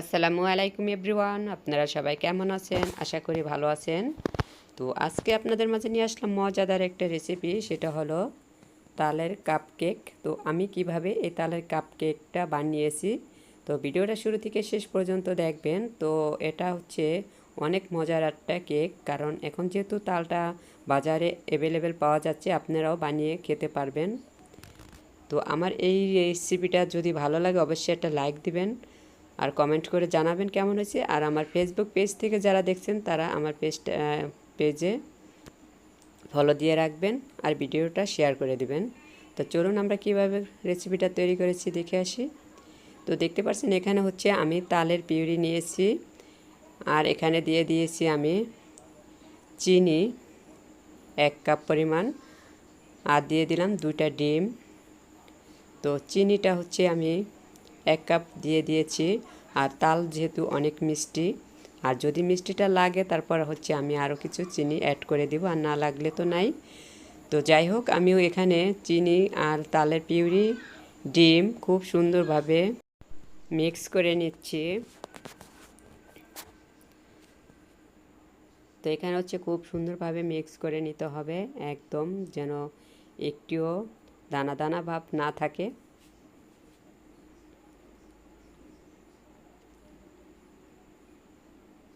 আসসালামু আলাইকুম এভরিওয়ান, আপনারা সবাই কেমন আছেন? আশা করি ভালো আছেন। তো আজকে আপনাদের মাঝে নিয়ে আসলাম মজাদার একটা রেসিপি সেটা হলো তালের কাপ কেক তো আমি কীভাবে এই তালের কাপ কেকটা বানিয়েছি? তো ভিডিওটা শুরু থেকে শেষ পর্যন্ত দেখবেন। তো এটা হচ্ছে অনেক মজার একটা কেক কারণ এখন যেহেতু তালটা বাজারে অ্যাভেলেবেল পাওয়া যাচ্ছে, আপনারাও বানিয়ে খেতে পারবেন। তো আমার এই রেসিপিটা যদি ভালো লাগে, অবশ্যই একটা লাইক দিবেন। আর কমেন্ট করে জানাবেন কেমন হয়েছে। আর আমার ফেসবুক পেজ থেকে যারা দেখছেন, তারা আমার পেজটা পেজে ফলো দিয়ে রাখবেন আর ভিডিওটা শেয়ার করে দিবেন। তো চলুন আমরা কীভাবে রেসিপিটা তৈরি করেছি দেখে আসি। তো দেখতে পাচ্ছেন, এখানে হচ্ছে আমি তালের পিউরি নিয়েছি। আর এখানে দিয়ে দিয়েছি আমি চিনি এক কাপ পরিমাণ। আর দিয়ে দিলাম দুইটা ডিম। তো চিনিটা হচ্ছে আমি এক কাপ দিয়ে দিয়েছি। আর তাল যেহেতু অনেক মিষ্টি, আর যদি মিষ্টিটা লাগে তারপর হচ্ছে আমি আরও কিছু চিনি অ্যাড করে দিব, আর না লাগলে তো নাই। তো যাই হোক, আমিও এখানে চিনি আর তালের পিউরি, ডিম খুব সুন্দরভাবে মিক্স করে নিচ্ছি। তো এখানে হচ্ছে খুব সুন্দরভাবে মিক্স করে নিতে হবে, একদম যেন একটিও দানা দানা ভাব না থাকে।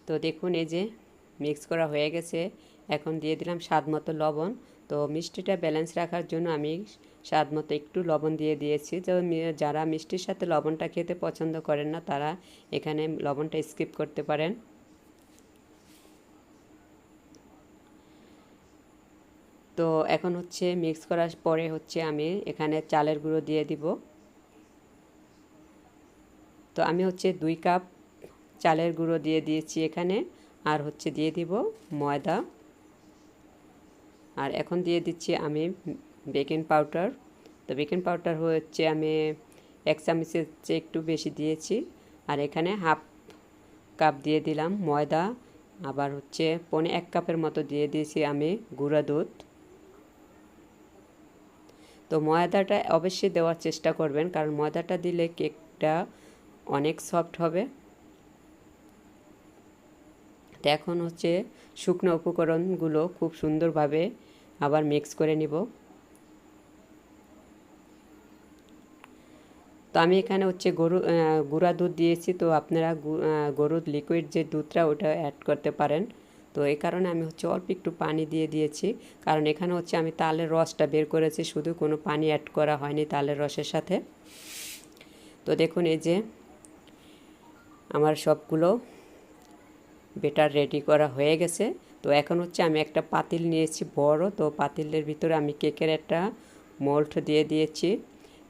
তো দেখুন এই যে মিক্স করা হয়ে গেছে। এখন দিয়ে দিলাম স্বাদ মতো লবণ। তো মিষ্টিটা ব্যালেন্স রাখার জন্য আমি স্বাদ মতো একটু লবণ দিয়ে দিয়েছি। তো যারা মিষ্টির সাথে লবণটা খেতে পছন্দ করেন না, তারা এখানে লবণটা স্কিপ করতে পারেন। তো এখন হচ্ছে মিক্স করার পরে হচ্ছে আমি এখানে চালের গুঁড়ো দিয়ে দিব। তো আমি হচ্ছে দুই কাপ চালের গুঁড়ো দিয়ে দিয়েছি এখানে। আর হচ্ছে দিয়ে দিব ময়দা। আর এখন দিয়ে দিচ্ছি আমি বেকিং পাউডার। তো বেকিং পাউডার হচ্ছে আমি এক চামচের চেয়ে একটু বেশি দিয়েছি। আর এখানে হাফ কাপ দিয়ে দিলাম ময়দা। আবার হচ্ছে পনে এক কাপের মতো দিয়ে দিয়েছি আমি গুঁড়া দুধ। তো ময়দাটা অবশ্যই দেওয়ার চেষ্টা করবেন, কারণ ময়দাটা দিলে কেকটা অনেক সফট হবে। তো এখন হচ্ছে শুকনো উপকরণগুলো খুব সুন্দরভাবে আবার মিক্স করে নিব। তো আমি এখানে হচ্ছে গরু গুঁড়া দুধ দিয়েছি, তো আপনারা গরুর লিকুইড যে দুধটা ওটা অ্যাড করতে পারেন। তো এই কারণে আমি হচ্ছে অল্প একটু পানি দিয়ে দিয়েছি, কারণ এখানে হচ্ছে আমি তালের রসটা বের করেছি, শুধু কোনো পানি অ্যাড করা হয়নি তালের রসের সাথে। তো দেখুন এই যে আমার সবগুলো বেটার রেডি করা হয়ে গেছে। তো এখন হচ্ছে আমি একটা পাতিল নিয়েছি বড়। তো পাতিলের ভিতরে আমি কেকের একটা মোল্ড দিয়ে দিয়েছি।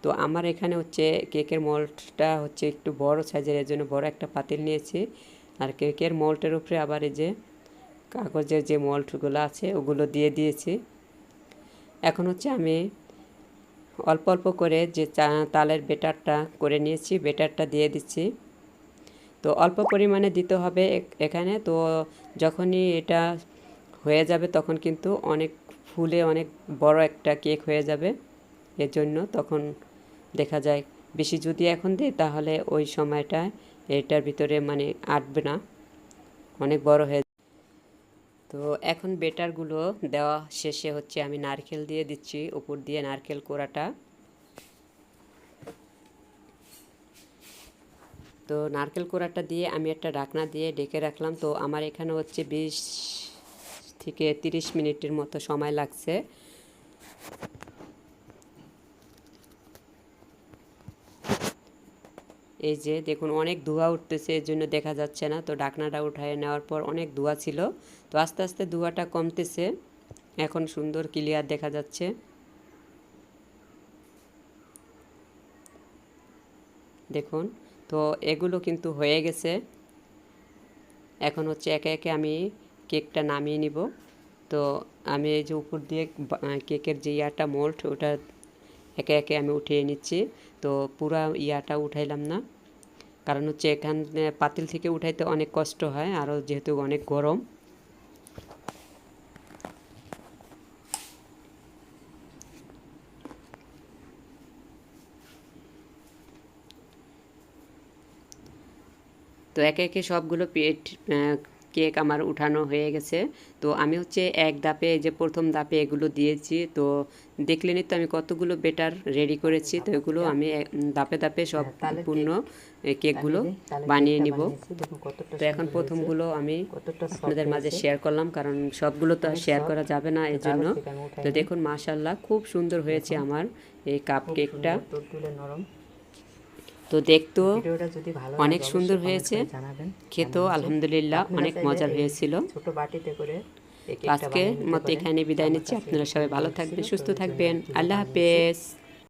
তো আমার এখানে হচ্ছে কেকের মোল্ডটা হচ্ছে একটু বড় সাইজের, এর জন্য বড় একটা পাতিল নিয়েছি। আর কেকের মোল্ডের উপরে আবার এই যে কাগজের যে মোল্ডগুলো আছে, ওগুলো দিয়ে দিয়েছি। এখন হচ্ছে আমি অল্প অল্প করে যে তালের বেটারটা করে নিয়েছি। বেটারটা দিয়ে দিচ্ছি। তো অল্প পরিমাণে দিতে হবে এখানে। তো যখনই এটা হয়ে যাবে তখন কিন্তু অনেক ফুলে অনেক বড় একটা কেক হয়ে যাবে এর জন্য তখন দেখা যায়। বেশি যদি এখন দিই তাহলে ওই সময়টা এটার ভিতরে মানে আটবে না, অনেক বড় হয়ে তো এখন বেটারগুলো দেওয়া শেষে হচ্ছে আমি নারকেল দিয়ে দিচ্ছি, উপর দিয়ে নারকেল কোড়াটা। তো নারকেল কোড়াটা দিয়ে আমি একটা ডাকনা দিয়ে ডেকে রাখলাম। তো আমার এখানে হচ্ছে বিশ থেকে তিরিশ মিনিটের মতো সময় লাগছে। এই যে দেখুন, অনেক ধোঁয়া উঠতেছে এর জন্য দেখা যাচ্ছে না। তো ডাকনাটা উঠায় নেওয়ার পর অনেক ধোঁয়া ছিল। তো আস্তে আস্তে ধোঁয়াটা কমতেছে। এখন সুন্দর ক্লিয়ার দেখা যাচ্ছে। দেখুন তো এগুলো কিন্তু হয়ে গেছে। এখন হচ্ছে একে একে আমি কেকটা নামিয়ে নিব। তো আমি এই যে উপর দিয়ে কেকের যে ইয়াটা মোল্ড, ওটা একে একে আমি উঠিয়ে নিচ্ছি। তো পুরা ইয়াটা উঠাইলাম না। কারণ হচ্ছে এখানে পাতিল থেকে উঠাইতে অনেক কষ্ট হয়, আরও যেহেতু অনেক গরম। তো একে একে সবগুলো পেট কেক আমার উঠানো হয়ে গেছে। তো আমি হচ্ছে এক ধাপে এই যে প্রথম ধাপে এগুলো দিয়েছি তো দেখলেনই তো আমি কতগুলো বেটার রেডি করেছি তো এগুলো আমি এক- ধাপে ধাপে সব পূর্ণ কেকগুলো বানিয়ে নিব। তো এখন প্রথমগুলো আমি আপনাদের মাঝে শেয়ার করলাম কারণ সবগুলো তো আর শেয়ার করা যাবে না এর জন্য তো দেখুন মাশাল্লাহ খুব সুন্দর হয়েছে আমার এই কাপ কেকটা নরম। তো দেখতেও ভালো অনেক সুন্দর হয়েছে। খেতো খেতেও আলহামদুলিল্লাহ অনেক মজার হয়েছিল। ছোট বাটিতে করে আজকে মতো এখানে বিদায় নিচ্ছি। আপনারা সবাই ভালো থাকবেন সুস্থ থাকবেন। আল্লাহ হাফেজ।